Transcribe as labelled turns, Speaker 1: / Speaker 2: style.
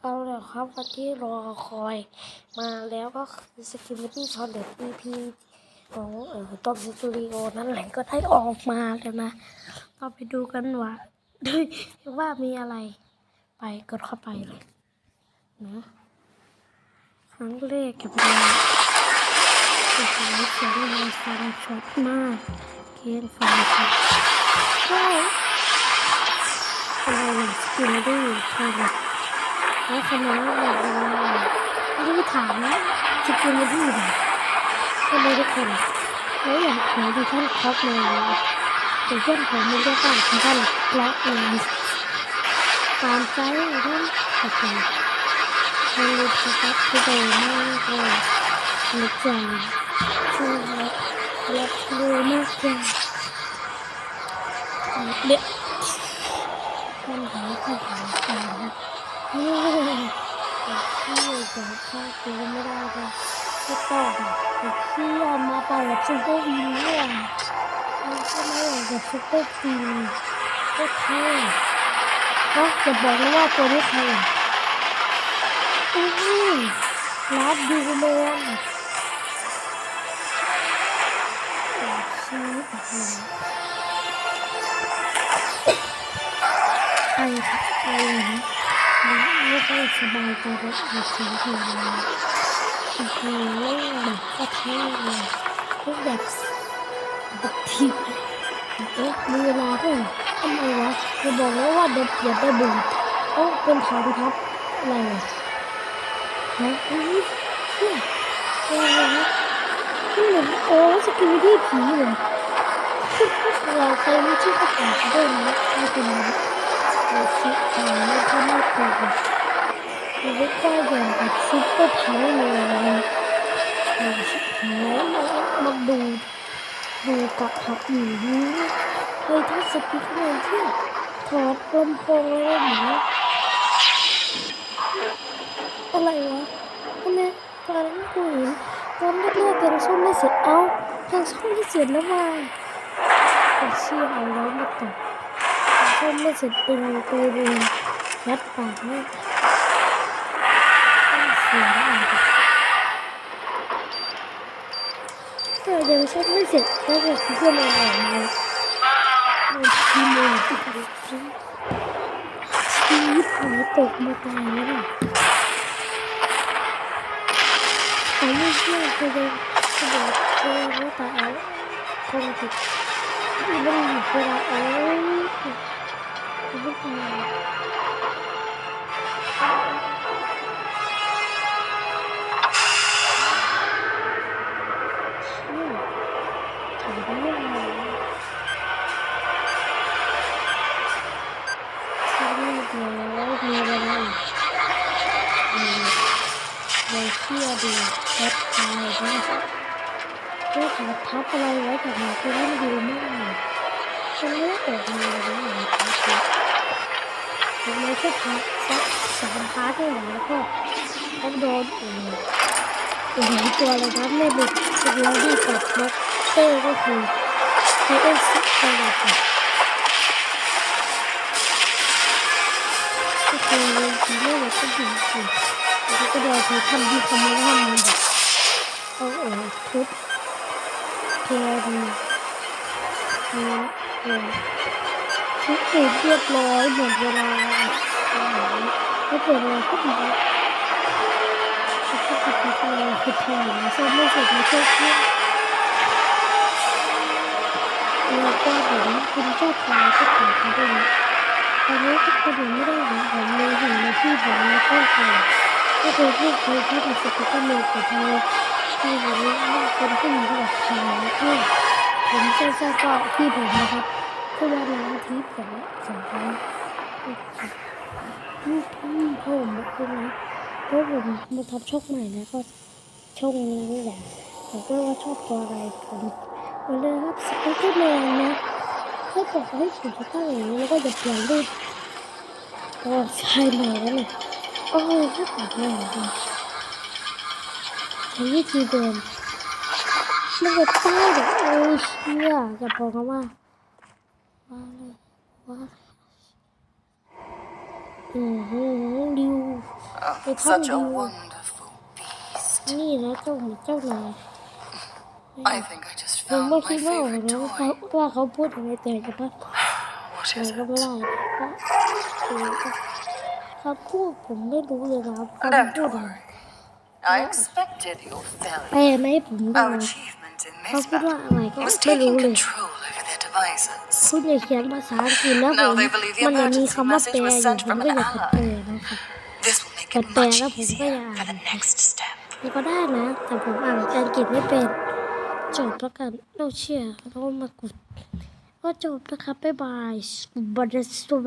Speaker 1: เอาละครับวันที่รอคอยมาแล้วก็คือสกิมตี้ชอตเด็ด EP ของเอ่อต้นสตูดิโอนั่นแหละก็ได้ออกมาแล้วนะเราไปดูกันว่าว่ามีอะไร ไปกดเข้าไปเลยนะครั้งแรกกับเราโอ้โหเสียงมันฟังช็อตมากเกนฟังช็อตก็อะไรสกิมตี้ใช่ไหม ล้วคณะแบบว่าไม่ได้ถามนะจะกินมาที่ไหนก็เลยทุกคนแล้วอยากเห็นดิท่านครอบเลยแต่เพื่อนผมมันก็ต่างของท่านและเองตามใจท่านโอเคมันรู้ครับที่โดนมากเลยนึกใจช่วยและและรู้มากจังเดี๋ยวปัญหาปัญหาปัญหา เฮ้ยแต่พี่จะฆ่ากูไม่ได้เลยก็ต้องแต่พี่เอามาเป่าแบบซุปเปอร์วีเนี่ยมันก็ไม่อยากแบบซุปเปอร์วีก็เท่ก็จะบอกเลยว่าตัวนี้ใครอะอุ้ยรับดูแมนชีวิตของใครใครนะ ไม่ค่อยสบายใจกับอาชีพของเราโอ้โหเล่นแบบกระแทกเลยทุกแบบแบบทีเอ๊ะมีเวลาเท่าไหร่ทำไมวะจะบอกแล้วว่าเด็กเกียดได้บุญโอ้เป็นฐานทัพอะไรฮะอุ้ยเชี่ยอะไรวะนี่เหมือนโอ้สกิลที่ผีเลยเราใครไม่ชื่อก็แปลกด้วยนะไม่เป็นไร ค่อยน่ากลัวเราไม่กล้าอย่างกับซุปเปอร์พาวเวอร์เลยเราชิบหายมาดูดูกับหักหนีเฮ้ยถ้าสปิกเกอร์ที่ถอดลำโพงแล้วเหมือนอะไรวะทำไมตอนนั้นกูเห็นตอนแรกๆยังซ่อมไม่เสร็จเอ้ายังซ่อมไม่เสร็จแล้วว่าแต่เชี่ยเอาแล้วมาตกก็ไม่เสร็จเป็นไปเรียน ยัดปากไม่เสียอะไรแต่ยังใช้ไม่เสร็จแล้วจะคิดว่ามันออกมามันทีมือที่ดีชีวิตหายตกมาตายแล้วนะแต่ไม่เชื่อคือเลยคือบอกคือว่าตายเอาคงติดไม่ได้อยู่เวลาเอ้ย ไม่ทำอะไรชื่อถ่ายได้ยังไงชื่อเรียบร้อยมีอะไรอีกมีเราเชื่อดีแอปตายนะเพื่อขาทับอะไรไว้กับหนูคือให้มันดูมากฉันไม่ได้ออกมาเลยนะทับ ผมไม่ใช่พักสักสามพาร์ทเลยแล้วก็เขาโดนโอ้โหโอ้โหตัวเลยครับไม่บุกสกิลที่กับล็อกเตอร์ก็คือใช้เป็นสิบตลอดเลยก็คือทีแรกเราก็ดูสิแล้วก็เดี๋ยวเธอทำที่คำว่าห้ามมันแบบเอาเออทุบเทียดีเออเออทุกสิ่งเรียบร้อยหมดเวลา ไม่เกิดอะไรขึ้นแล้วทุกสิ่งทุกอย่างคือถ่ายนะซ่อมไม่เสร็จมาเชื่อเพื่อนแล้วก็เห็นคุณเจ้าชาก็ถ่ายกันด้วยตอนนี้ทุกคนยังไม่ได้เห็นผมเลยเห็นในที่ผมในข้อความก็คือพูดคุยที่ดิสกิตเมย์กับเธอที่วันนี้เป็นผู้หญิงที่แบบถ่ายนะเพื่อนผมเจ้าชาก็ที่ผมนะครับคือว่าล้างทิพย์แบบสองครั้ง นี่พี่ผมเป็นนะเพราะผมมาทำช่องใหม่แล้วก็ช่องนี้นี่แหละผมก็ว่าชอบตัวอะไรผมมาเลยครับสไปเดอร์แมนนะให้บอกให้ผมจะตั้งอย่างนี้แล้วก็จะเปลี่ยนรูปก็ใช่เลยแล้วเนี่ยโอ้ยถ้าตัดไม่ได้ใช้วิธีเดิมมันจะตั้งแบบโอ้ยเชี่ยจะบอกกันว่าว่าเลยว่า อือหือดิว
Speaker 2: Oh,
Speaker 1: They
Speaker 2: such a
Speaker 1: probably-
Speaker 2: wonderful beast.
Speaker 1: นี่นะเจ้าหมูเจ้านาย
Speaker 2: I think I just
Speaker 1: ผม
Speaker 2: found
Speaker 1: ไม่
Speaker 2: my
Speaker 1: คิดว่า
Speaker 2: favorite
Speaker 1: นะว่า
Speaker 2: toy.
Speaker 1: ว่าเขาพูดอะไรแต่จะว่า
Speaker 2: What
Speaker 1: อะไร
Speaker 2: is
Speaker 1: ก็ไม่
Speaker 2: it?
Speaker 1: ได้ก็คือคำพูดผมไม่รู้เลยนะครับคำ
Speaker 2: Don't
Speaker 1: พูดอะไร
Speaker 2: worry. I expected your
Speaker 1: แปล
Speaker 2: failure.
Speaker 1: ไหมาให้ผมดู
Speaker 2: Our achievement in
Speaker 1: เขา
Speaker 2: this
Speaker 1: พูดว่า
Speaker 2: battle
Speaker 1: อะไรก็
Speaker 2: was
Speaker 1: ไม่รู้
Speaker 2: taking
Speaker 1: เลย
Speaker 2: control over their devices.
Speaker 1: คุณอย่าเขียนภาษาอังกฤษแล้วผม
Speaker 2: No, they believe the
Speaker 1: มันยังมี
Speaker 2: emergency
Speaker 1: คำว่า
Speaker 2: message
Speaker 1: แปล
Speaker 2: was
Speaker 1: อยู่
Speaker 2: sent
Speaker 1: ผม
Speaker 2: from
Speaker 1: ก็
Speaker 2: an
Speaker 1: อยากจะแปล
Speaker 2: ally.
Speaker 1: นะครับ
Speaker 2: This will make
Speaker 1: แต่
Speaker 2: it
Speaker 1: แปล
Speaker 2: much
Speaker 1: แล้วผมก็
Speaker 2: easier
Speaker 1: อยาก
Speaker 2: for the next step.
Speaker 1: นี่ก็ได้นะ แต่ผมอ่านอังกฤษไม่เป็นจบแล้วกันเราเชื่อแล้วก็มากดก็จบนะครับบ๊ายบายบันเดสตูบ